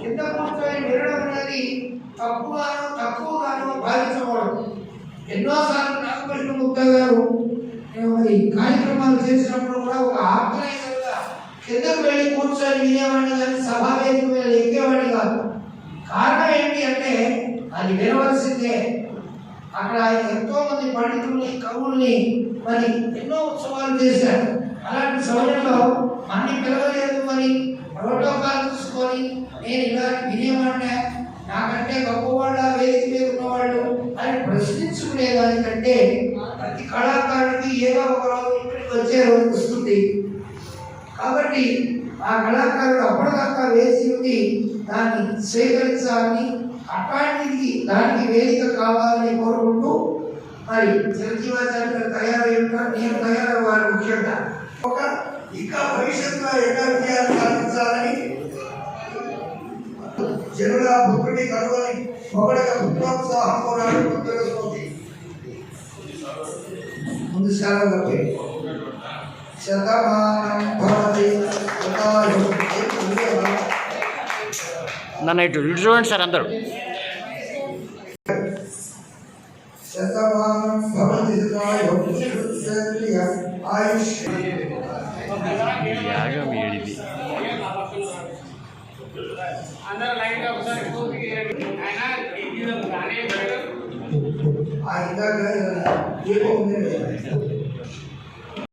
కింద కూర్చొని వినడం అనేది తప్పుగాను తక్కువగాను భావించకూడదు ఎన్నోసార్లు నాగకృష్ణ ముక్త గారు మరి కార్యక్రమాలు చేసినప్పుడు కూడా ఒక ఆర్గనైజర్గా కిందకు వెళ్ళి కూర్చొని వినేవాడిని కానీ సభావేదిక మీద ఎక్కేవాడిని కాదు. కారణం ఏంటి అంటే అది వినవలసిందే. అక్కడ ఆయన ఎంతో మంది పండితుల్ని కవుల్ని మరి ఎన్నో ఉత్సవాలు చేశారు. అలాంటి సమయంలో అన్ని పిలవలేదు మరి ఏంటంటే ప్రతి కళాకారుడికి ఏదో ఒక రోజు ఇక్కడికి వచ్చే రోజు వస్తుంది. కాబట్టి ఆ కళాకారుడు అప్పటిదాకా వేసి ఉండి దాన్ని స్వీకరించాలని అట్లాంటిది దానికి వేదిక కావాలని కోరుకుంటూ మరి చిరంజీవాచార్య గారు తయారై ఉంటారు నేను తయారవ్వాలి ముఖ్యంగా ఒక ఇంకా భవిష్యత్తులో ఎన్నో విజయాలు సాధించాలని జనుల భక్తుడి కనుగొని ఒకటిగా పుత్రోత్సాహం కూడా పోయి శతమానం భవతి నన్ను ఇటు ఇటు చూడండి సార్ అందరూ. శతమానం భవతి ఆయుష్ యాగం ఏడిది. అందరూ లైన్గా ఒకసారి పూర్తి చేయండి. ఆయన ఇది 아, 이따가 예고 오면